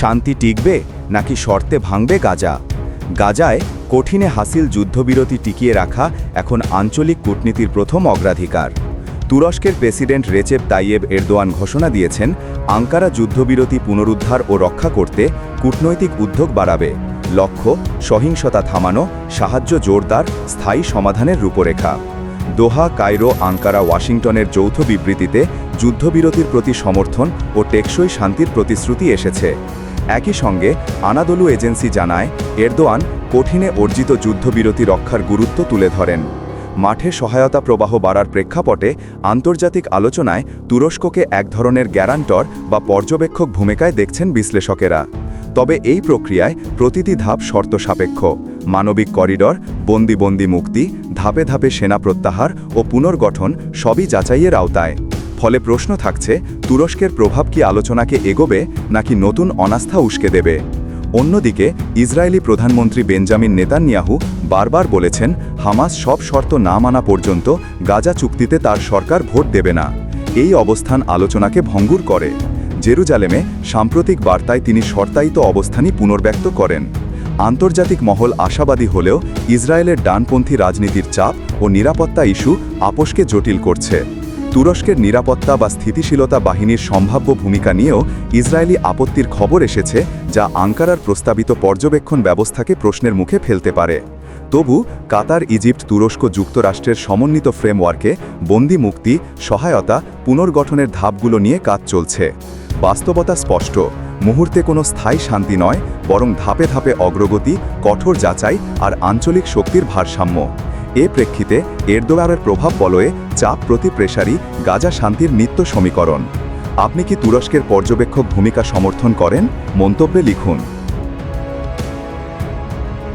শান্তি টিকবে নাকি শর্তে ভাঙবে গাজা? গাজায় কঠিনে হাসিল যুদ্ধবিরতি টিকিয়ে রাখা এখন আঞ্চলিক কূটনীতির প্রথম অগ্রাধিকার। তুরস্কের প্রেসিডেন্ট রেচেপ তাইয়েব এরদোয়ান ঘোষণা দিয়েছেন, আঙ্কারা যুদ্ধবিরতি পুনরুদ্ধার ও রক্ষা করতে কূটনৈতিক উদ্যোগ বাড়াবে। লক্ষ্য, সহিংসতা থামানো, সাহায্য জোরদার, স্থায়ী সমাধানের রূপরেখা। দোহা, কায়রো, আঙ্কারা, ওয়াশিংটনের যৌথ বিবৃতিতে যুদ্ধবিরতির প্রতি সমর্থন ও টেকসই শান্তির প্রতিশ্রুতি এসেছে। একই সঙ্গে আনাদলু এজেন্সি জানায়, এরদোয়ান কঠিনে অর্জিত যুদ্ধবিরতি রক্ষার গুরুত্ব তুলে ধরেন। মাঠে সহায়তা প্রবাহ বাড়ার প্রেক্ষাপটে আন্তর্জাতিক আলোচনায় তুরস্ককে এক ধরনের গ্যারান্টর বা পর্যবেক্ষক ভূমিকায় দেখছেন বিশ্লেষকেরা। তবে এই প্রক্রিয়ায় প্রতিটি ধাপ শর্ত সাপেক্ষ মানবিক করিডর বন্দি বন্দি মুক্তি, ধাপে ধাপে সেনা প্রত্যাহার ও পুনর্গঠন সবই যাচাইয়ের আওতায়। ফলে প্রশ্ন থাকছে, তুরস্কের প্রভাব কি আলোচনাকে এগোবে নাকি নতুন অনাস্থা উস্কে দেবে? অন্যদিকে, ইসরায়েলি প্রধানমন্ত্রী বেঞ্জামিন নেতানিয়াহু বারবার বলেছেন, হামাস সব শর্ত না মানা পর্যন্ত গাজা চুক্তিতে তার সরকার ভোট দেবে না। এই অবস্থান আলোচনাকে ভঙ্গুর করে। জেরুজালেমে সাম্প্রতিক বার্তায় তিনি শর্তায়িত অবস্থানই পুনর্ব্যক্ত করেন। আন্তর্জাতিক মহল আশাবাদী হলেও ইসরায়েলের ডানপন্থী রাজনীতির চাপ ও নিরাপত্তা ইস্যু আপোষকে জটিল করছে। তুরস্কের নিরাপত্তা বা স্থিতিশীলতা বাহিনীর সম্ভাব্য ভূমিকা নিয়েও ইসরায়েলি আপত্তির খবর এসেছে, যা আঙ্কারার প্রস্তাবিত পর্যবেক্ষণ ব্যবস্থাকে প্রশ্নের মুখে ফেলতে পারে। তবু, কাতার, ইজিপ্ট, তুরস্ক যুক্তরাষ্ট্রের সমন্বিত ফ্রেমওয়ার্কে বন্দি মুক্তি, সহায়তা, পুনর্গঠনের ধাপগুলো নিয়ে কাজ চলছে। বাস্তবতা স্পষ্ট। মুহূর্তে কোনো স্থায়ী শান্তি নয়, বরং ধাপে ধাপে অগ্রগতি, কঠোর যাচাই আর আঞ্চলিক শক্তির ভারসাম্য। এ প্রেক্ষিতে এরদোয়ারের প্রভাব বলয়ে চাপ প্রতি প্রেসারই গাজা শান্তির নিত্য সমীকরণ। আপনি কি তুরস্কের পর্যবেক্ষক ভূমিকা সমর্থন করেন? মন্তব্যে লিখুন।